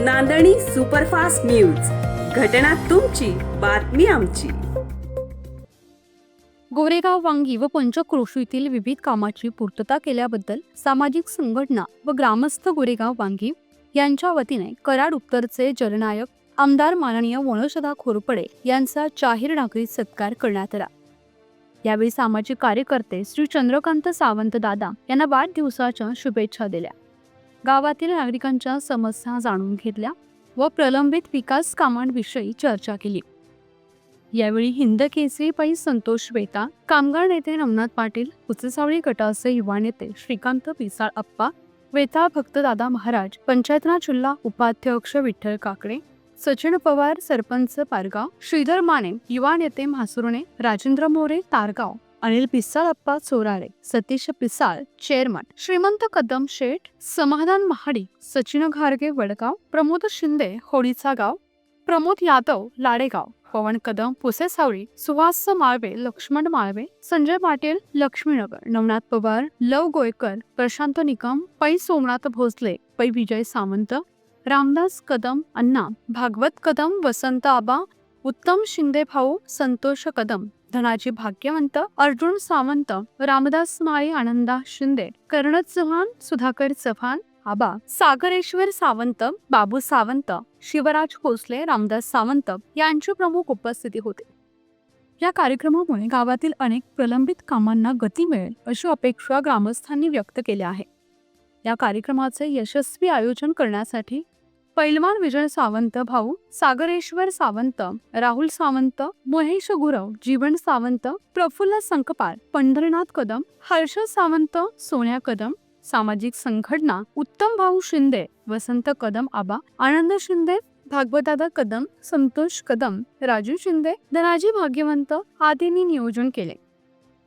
नांदणी superfast news. घटना तुमची बातमी आमची. गोरेगाव वांगी व पंचक्रोशीतील विविध कामाची पूर्तता केल्याबद्दल सामाजिक संघटना व ग्रामस्थ गोरेगाव वांगी यांच्या वतीने कराड उत्तरचे जलनायक आमदार माननीय वनशदा खोरपडे यांचा जाहीर नागरी सत्कार करण्यात आला. यावेळी सामाजिक कार्यकर्ते श्री चंद्रकांत सावंत दादा यांना वाढदिवसाच्या शुभेच्छा दिल्या. गावातील नागरिकांच्या समस्या जाणून घेतल्या व प्रलंबित विकास कामांविषयी चर्चा केली. यावेळी हिंद केसरी पै संतोष वेता कामगार नेते रमनाथ पाटील उचसावळी गटाचे युवा नेते श्रीकांत पिसाळ अप्पा वेता भक्तदादा महाराज पंचायतराज जिल्हा उपाध्यक्ष विठ्ठल काकडे सचिन पवार सरपंच पारगाव श्रीधर माने युवा नेते म्हासुर्णे राजेंद्र मोरे तारगाव. अनिल पिसाळप्पा चोरारे चोराळे सतीश पिसाळ चेअरमन. श्रीमंत कदम शेठ समाधान महाडी सचिन घारगे वडगाव प्रमोद शिंदे होळीचा गाव प्रमोद यादव लाडेगाव पवन कदम पुसेसावळी सुहास माळवे लक्ष्मण माळवे संजय पाटील लक्ष्मीनगर नवनाथ पवार लव गोयकर प्रशांत निकम पै सोमनाथ भोसले पै विजय सावंत रामदास कदम अण्णा भागवत कदम वसंत आबा उत्तम शिंदे भाऊ संतोष कदम. धनाजी भाग्यवंत अर्जुन सावंत रामदास माळी आनंदा शिंदे कर्ण चव्हाण सुधाकर चव्हाण आबा सागरेश्वर सावंत बाबू सावंत शिवराज भोसले रामदास सावंत यांची प्रमुख उपस्थिती होती. या कार्यक्रमामुळे गावातील अनेक प्रलंबित कामांना गती मिळेल अशी अपेक्षा ग्रामस्थांनी व्यक्त केल्या आहे. या कार्यक्रमाचे यशस्वी आयोजन करण्यासाठी पैलवान विजय सावंत भाऊ सागरेश्वर सावंत राहुल सावंत महेश गुरव जीवन सावंत प्रफुल्ल संकपाळ पंढरनाथ कदम हर्ष सावंत सोन्या कदम सामाजिक संघटना उत्तम भाऊ शिंदे वसंत कदम आबा आनंद शिंदे भागवतदादा कदम संतोष कदम राजू शिंदे धनाजी भाग्यवंत आदींनी नियोजन केले.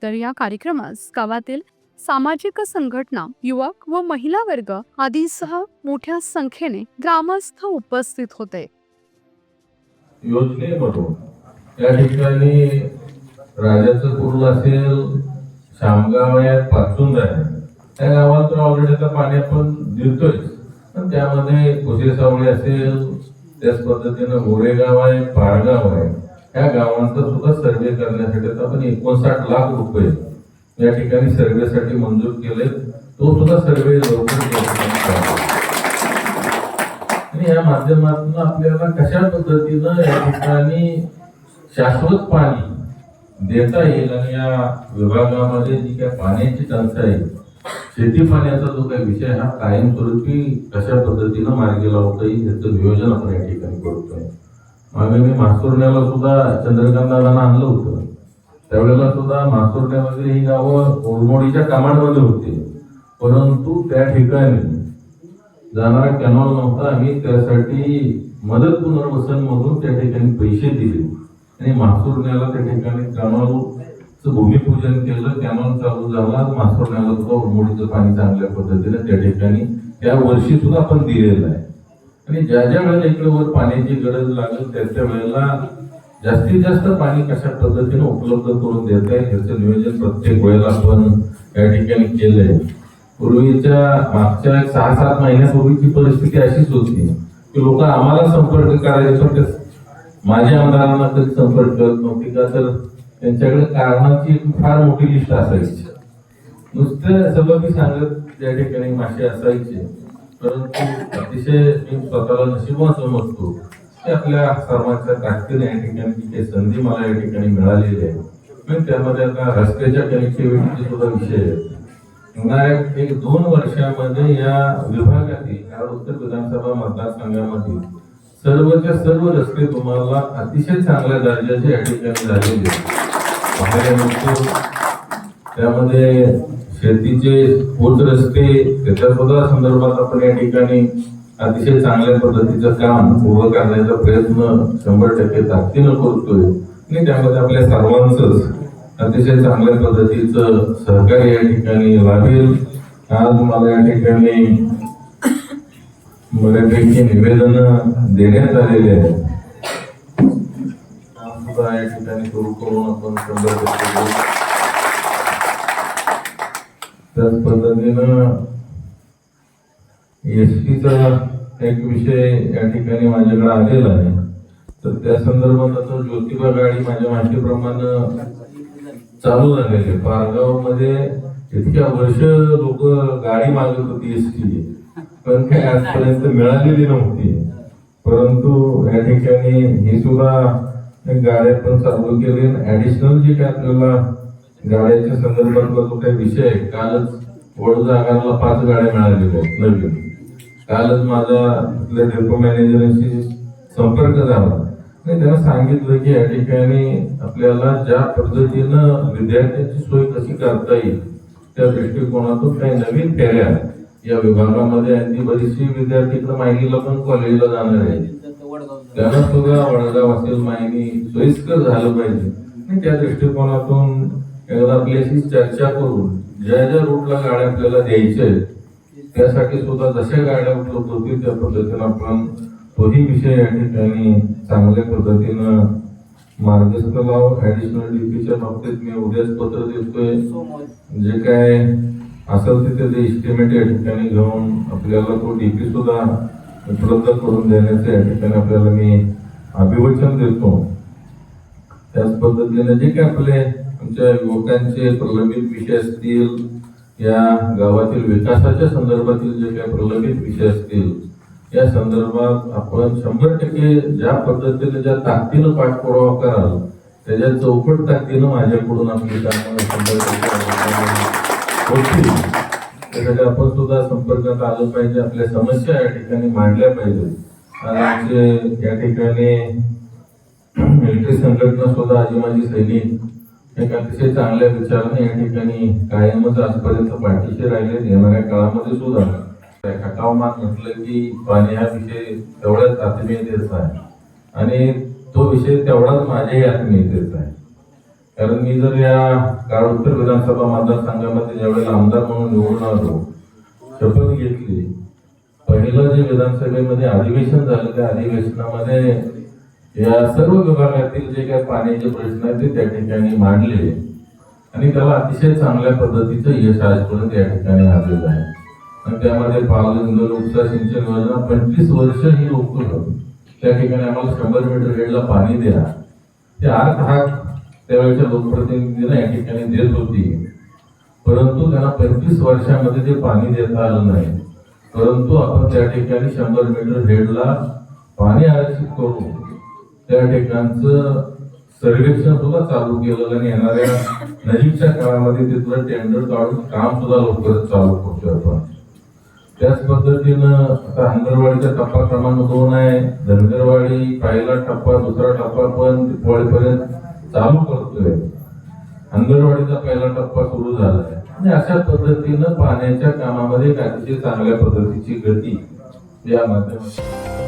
तर या कार्यक्रमास गावातील सामाजिक संघटना युवक व महिला वर्ग आदीसह मोठ्या संख्येने ग्रामस्थ उपस्थित होते. योजनेमधून या ठिकाणी राजाचं कुर्ल असेल शामगाव आहे पाचून आहे त्या गावातून ऑलरेडी पाणी आपण देतोय पण त्यामध्ये कुसेसावळी असेल त्याच पद्धतीनं गोरेगाव आहे पाळगाव आहे. या गावांचा सुद्धा सर्वे करण्यासाठी आपण एकोणसाठ लाख रुपये या ठिकाणी सर्वेसाठी मंजूर केले. तो सुद्धा सर्वे लवकर आणि या माध्यमातून आपल्याला कशा पद्धतीनं या ठिकाणी शाश्वत पाणी देता येईल आणि या विभागामध्ये जी काय पाण्याची टंचाई आहे, शेती पाण्याचा जो काही विषय हा कायमस्वरूपी कशा पद्धतीनं मार्गी लावता येईल याचं नियोजन आपण या ठिकाणी करतोय. मागे मी मासुरण्याला सुद्धा चंद्रकांत दादांना आणलं होतं. त्यावेळेला सुद्धा मासुर्ड्यामध्ये ही गावं ओरमोडीच्या कामांमध्ये होती. परंतु त्या ठिकाणी जाणारा कॅनॉल नव्हता. आम्ही त्यासाठी मदत पुनर्वसन म्हणून त्या ठिकाणी पैसे दिले. आणि मासुरण्याला त्या ठिकाणी कॅनॉलचं भूमिपूजन केलं. कॅनॉल चालू झाला. मासुरण्याला सुद्धा ओरमोडीचं पाणी चांगल्या पद्धतीने त्या ठिकाणी त्या वर्षी सुद्धा आपण दिलेलं आहे. आणि ज्या ज्या वेळेला इकडे वर पाण्याची गरज लागेल त्या त्या वेळेला जास्तीत जास्त पाणी कशा पद्धतीने उपलब्ध करून देत आहे ह्याचं नियोजन प्रत्येक वेळेला आपण या ठिकाणी केलंय. पूर्वीच्या मागच्या एक सहा सात महिन्यापूर्वीची परिस्थिती अशीच होती की लोक आम्हाला संपर्क करायचे माझ्या आमदारांना कधी संपर्क करत नव्हते का तर त्यांच्याकडे कारणांची एक फार मोठी लिस्ट असायची. नुसतं सगळं मी सांगत त्या ठिकाणी मासे असायचे. परंतु अतिशय मी स्वतःला नशिबवान समजतो. आपल्या सर्वांच्या ताकदीने या ठिकाणी ते संधी मला या ठिकाणी मिळालेली आहे पण त्यामध्ये आता रस्त्याच्या कनेक्टिव्हिटीचा सुद्धा विषय आहे एक दोन वर्षामध्ये या विभागातील कराड उत्तर विधानसभा मतदारसंघामधील सर्वच्या सर्व रस्ते तुम्हाला अतिशय चांगल्या दर्जाचे या ठिकाणी झालेले आहेत. त्यामध्ये शेतीचे पोट रस्ते त्याच्या सुद्धा संदर्भात आपण या ठिकाणी अतिशय चांगल्या पद्धतीचं काम उभं करण्याचा प्रयत्न शंभर टक्के ताकदीनं करतोय. आणि त्यामध्ये आपल्या सर्वांचंच अतिशय चांगल्या पद्धतीचं सहकार्य या ठिकाणी लाभेल. आज मला या ठिकाणी बऱ्यापैकी निवेदन देण्यात आलेले आहेत. सुद्धा या ठिकाणी सुरू करून आपण शंभर टक्के त्याच पद्धतीनं एस टीचा एक विषय या ठिकाणी माझ्याकडे आलेला आहे. तर त्या संदर्भात आता ज्योतिबा गाडी माझ्या माहितीप्रमाणे चालू झालेली पारगावमध्ये इतक्या वर्ष लोक गाडी मागत होती एस टी पण काही आजपर्यंत मिळालेली नव्हती. परंतु या ठिकाणी ही सुद्धा गाड्या पण चालू केली. ऍडिशनल जे काय आपल्याला गाड्याच्या संदर्भातला जो काही विषय आहे कालच वडजागाला पाच गाड्या मिळालेल्या आहेत नवीन. कालच माझा तिथल्या डेपो मॅनेजरशी संपर्क झाला. आणि त्यांना सांगितलं की या ठिकाणी आपल्याला ज्या पद्धतीनं विद्यार्थ्यांची सोय कशी करता येईल त्या दृष्टिकोनातून काही नवीन फेऱ्या या विभागामध्ये आणि बरीचशी विद्यार्थी इकडे माहितीला पण कॉलेजला जाणार आहे त्यांना सुद्धा वडगाव असेल माहिती सोयीस्कर झालं पाहिजे. आणि त्या दृष्टिकोनातून एकदा आपल्याशी चर्चा करून ज्या ज्या रूटला गाड्या आपल्याला द्यायच्या आहेत त्यासाठी सुद्धा जशा गाड्या उपलब्ध होतील त्या पद्धतीनं आपण तोही विषय या ठिकाणी चांगल्या पद्धतीनं मार्गस्थ लाव ॲडिशनल डीपीच्या बाबतीत मी उद्याच पत्र देतोय. जे काय असेल तिथे ते इस्टिमेट या ठिकाणी घेऊन आपल्याला तो डीपी सुद्धा उपलब्ध करून देण्याचं या ठिकाणी आपल्याला मी अभिवचन देतो. त्याच पद्धतीने जे काय आपले आमच्या युवकांचे प्रलंबित विषय असतील या गावातील विकासाच्या संदर्भातील जे काही प्रलंबित विषय असतील या संदर्भात आपण शंभर टक्के ज्या पद्धतीने ज्या ताकदीनं पाठपुरावा कराल त्याच्या चौकट ताकदीनं माझ्याकडून आपली कामं शंभर टक्के होतील. त्यासाठी आपण सुद्धा संपर्कात आलं पाहिजे आपल्या समस्या या ठिकाणी मांडल्या पाहिजेत. आणि आमचे या ठिकाणी मिलिटरी संघटना सुद्धा आजी माझी सैनिक एक अतिशय चांगल्या विचाराने या ठिकाणी कायमच आजपर्यंत पाठीशी राहिले येणाऱ्या काळामध्ये सुद्धा खटावमान म्हटलं की पाणी हा विषय तेवढ्याच आत्मीयतेचा आहे. आणि तो विषय तेवढाच माझ्याही आत्मीयतेचा आहे. कारण मी जर या काळ उत्तर विधानसभा मतदारसंघामध्ये ज्यावेळेला आमदार म्हणून निवडून आलो शपथ घेतली पहिलं जे विधानसभेमध्ये अधिवेशन झालं त्या अधिवेशनामध्ये या सर्व विभागातील जे काही पाण्याचे प्रश्न आहेत ते त्या ठिकाणी मांडले. आणि त्याला अतिशय चांगल्या पद्धतीचं यश आजपर्यंत या ठिकाणी आलेलं आहे. आणि त्यामध्ये पालघर उपसा सिंचन योजना पंचवीस वर्ष ही रोखतो त्या ठिकाणी आम्हाला शंभर मीटर हेडला पाणी द्या. ते अर्थ हाक त्यावेळेच्या लोकप्रतिनिधींना या ठिकाणी देत होती. परंतु त्यांना पंचवीस वर्षामध्ये ते पाणी देता आलं नाही. परंतु आपण त्या ठिकाणी शंभर मीटर हेडला पाणी आरक्षित करू. त्या ठिकाणचं सर्वेक्षण सुद्धा चालू केलं आणि येणाऱ्या नजीकच्या काळामध्ये तिथलं टेंडर काढून काम सुद्धा लवकरच चालू करतोय आपण. त्याच पद्धतीनं आता हंगरवाडीचा टप्पा क्रमांक दोन आहे. धनगरवाडी पहिला टप्पा दुसरा टप्पा पण दिवाळीपर्यंत चालू करतोय. हंगरवाडीचा पहिला टप्पा सुरू झालाय. आणि अशा पद्धतीनं पाण्याच्या कामामध्ये एक चांगल्या पद्धतीची गती या माध्यमातून